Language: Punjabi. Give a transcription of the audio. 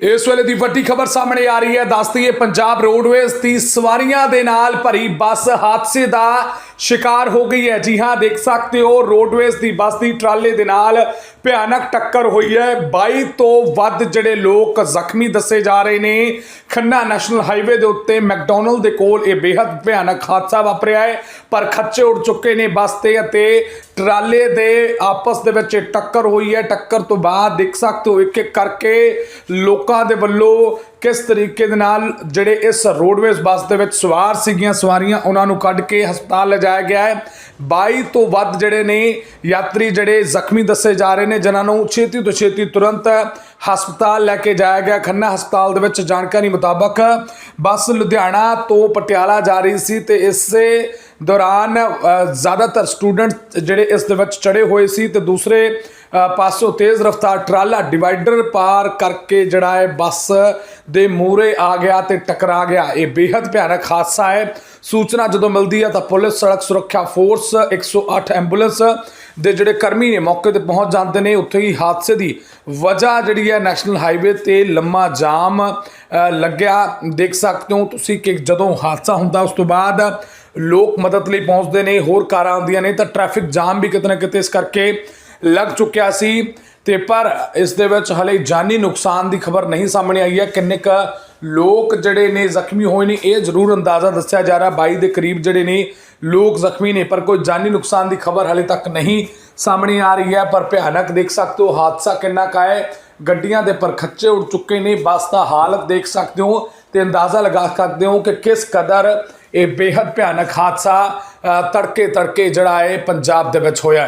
ਇਸ ਵੇਲੇ ਦੀ ਵੱਡੀ ਖਬਰ ਸਾਹਮਣੇ ਆ ਰਹੀ ਹੈ। ਦੱਸਦੀ ਹੈ ਪੰਜਾਬ ਰੋਡਵੇਜ਼ ਦੀ ਸਵਾਰੀਆਂ ਦੇ ਨਾਲ ਭਰੀ ਬੱਸ ਹਾਦਸੇ ਦਾ ਸ਼ਿਕਾਰ ਹੋ ਗਈ ਹੈ। ਜੀ ਹਾਂ, ਦੇਖ ਸਕਦੇ ਹੋ ਰੋਡਵੇਜ਼ ਦੀ, ਬੱਸ ਦੀ, ਟਰਾਲੇ ਦੇ ਨਾਲ ਭਿਆਨਕ ਟੱਕਰ ਹੋਈ ਹੈ। 22 ਤੋਂ ਵੱਧ ਜਿਹੜੇ ਲੋਕ ਜ਼ਖਮੀ ਦੱਸੇ ਜਾ ਰਹੇ ਨੇ। ਖੰਨਾ ਨੈਸ਼ਨਲ ਹਾਈਵੇ ਦੇ ਉੱਤੇ ਮੈਕਡੋਨਲਡ ਦੇ ਕੋਲ ਇਹ ਬੇहद ਭਿਆਨਕ ਹਾਦਸਾ ਵਾਪਰਿਆ ਹੈ। ਪਰ ਖੱਚੇ ਉੱਡ ਚੁੱਕੇ ਨੇ ਬੱਸ ਤੇ ਅਤੇ ਟਰਾਲੇ ਦੇ ਆਪਸ ਦੇ ਵਿੱਚ ਇਹ ਟੱਕਰ ਹੋਈ ਹੈ। ਟੱਕਰ ਤੋਂ ਬਾਅਦ ਦੇਖ ਸਕਦੇ ਹੋ ਇੱਕ ਇੱਕ ਕਰਕੇ ਲੋਕਾਂ ਦੇ ਵੱਲੋਂ ਕਿਸ ਤਰੀਕੇ ਦੇ ਨਾਲ ਜਿਹੜੇ ਇਸ ਰੋਡਵੇਜ਼ ਬੱਸ ਦੇ ਵਿੱਚ ਸਵਾਰ ਸੀਗੀਆਂ, ਸਵਾਰੀਆਂ ਉਹਨਾਂ ਨੂੰ ਕੱਢ ਕੇ ਹਸਪਤਾਲ ਲਿਜਾਇਆ ਗਿਆ ਹੈ। 22 ਤੋਂ ਵੱਧ ਜਿਹੜੇ ਨੇ ਯਾਤਰੀ ਜਿਹੜੇ ਜ਼ਖਮੀ ਦੱਸੇ ਜਾ ਰਹੇ ਨੇ, ਜਿਨ੍ਹਾਂ ਨੂੰ ਛੇਤੀ ਤੋਂ ਛੇਤੀ ਤੁਰੰਤ ਹਸਪਤਾਲ ਲੈ ਕੇ ਜਾਇਆ ਗਿਆ। ਖੰਨਾ ਹਸਪਤਾਲ ਦੇ ਵਿੱਚ ਜਾਣਕਾਰੀ ਮੁਤਾਬਕ ਬੱਸ ਲੁਧਿਆਣਾ ਤੋਂ ਪਟਿਆਲਾ ਜਾ ਰਹੀ ਸੀ ਤੇ ਇਸੇ ਦੌਰਾਨ ਜ਼ਿਆਦਾਤਰ ਸਟੂਡੈਂਟ ਜਿਹੜੇ ਇਸ ਦੇ ਵਿੱਚ ਚੜੇ ਹੋਏ ਸੀ ਤੇ ਦੂਸਰੇ ਪਾਸੋਂ ਤੇਜ਼ ਰਫ਼ਤਾਰ ਟਰਾਲਾ ਡਿਵਾਈਡਰ ਪਾਰ ਕਰਕੇ ਜਿਹੜਾ ਹੈ ਬੱਸ ਦੇ ਮੂਹਰੇ ਆ ਗਿਆ ਤੇ ਟਕਰਾ ਗਿਆ। ਇਹ ਬੇहद ਭਿਆਨਕ ਹਾਦਸਾ ਹੈ। ਸੂਚਨਾ ਜਦੋਂ ਮਿਲਦੀ ਹੈ ਤਾਂ ਪੁਲਿਸ, ਸੜਕ ਸੁਰੱਖਿਆ ਫੋਰਸ 108 ਐਂਬੂਲੈਂਸ ਦੇ ਜਿਹੜੇ ਕਰਮੀ ਨੇ ਮੌਕੇ ਤੇ ਪਹੁੰਚ ਜਾਂਦੇ ਨੇ। ਉੱਥੇ ਹੀ ਹਾਦਸੇ ਦੀ ਵਜ੍ਹਾ ਜਿਹੜੀ ਹੈ ਨੈਸ਼ਨਲ ਹਾਈਵੇ ਤੇ ਲੰਮਾ ਜਾਮ ਲੱਗਿਆ। ਦੇਖ ਸਕਦੇ ਹੋ ਤੁਸੀਂ ਕਿ ਜਦੋਂ ਹਾਦਸਾ ਹੁੰਦਾ ਉਸ ਤੋਂ ਬਾਅਦ ਲੋਕ ਮਦਦ ਲਈ ਪਹੁੰਚਦੇ ਨੇ, ਹੋਰ ਕਾਰਾਂ ਆਉਂਦੀਆਂ ਨੇ, ਤਾਂ ਟ੍ਰੈਫਿਕ ਜਾਮ ਵੀ ਕਿਤੇ ਨਾ ਕਿਤੇ ਇਸ ਕਰਕੇ ਲੱਗ ਚੁੱਕਿਆ ਸੀ। ਤੇ ਪਰ ਇਸ ਦੇ ਵਿੱਚ ਹਲੇ ਜਾਨੀ ਨੁਕਸਾਨ ਦੀ ਖਬਰ ਨਹੀਂ ਸਾਹਮਣੇ ਆਈ ਹੈ। ਕਿੰਨੇ ਕ ਲੋਕ ਜਿਹੜੇ ਨੇ ਜ਼ਖਮੀ ਹੋਏ ਨੇ, ਇਹ ਜ਼ਰੂਰ ਅੰਦਾਜ਼ਾ ਦੱਸਿਆ ਜਾ ਰਿਹਾ 22 ਦੇ ਕਰੀਬ ਜਿਹੜੇ ਨੇ ਲੋਕ ਜ਼ਖਮੀ ਨੇ, ਪਰ ਕੋਈ ਜਾਨੀ ਨੁਕਸਾਨ ਦੀ ਖਬਰ ਹਲੇ ਤੱਕ ਨਹੀਂ ਸਾਹਮਣੇ ਆ ਰਹੀ ਹੈ। ਪਰ ਭਿਆਨਕ ਦੇਖ ਸਕਦੇ ਹੋ, ਹਾਦਸਾ ਕਿੰਨਾ ਕਾ ਹੈ। ਗੱਡੀਆਂ ਦੇ ਪਰ ਖੱਚੇ ਉੱਡ ਚੁੱਕੇ ਨੇ, ਬੱਸ ਦਾ ਹਾਲਤ ਦੇਖ ਸਕਦੇ ਹੋ। ਤੇ ਅੰਦਾਜ਼ਾ ਲਗਾ ਸਕਦੇ ਹੋ ਕਿ ਕਿਸ ਕਦਰ ਇਹ ਬੇहद ਭਿਆਨਕ ਹਾਦਸਾ ਤੜਕੇ ਤੜਕੇ ਜਿਹੜਾ ਹੈ ਪੰਜਾਬ ਦੇ ਵਿੱਚ ਹੋਇਆ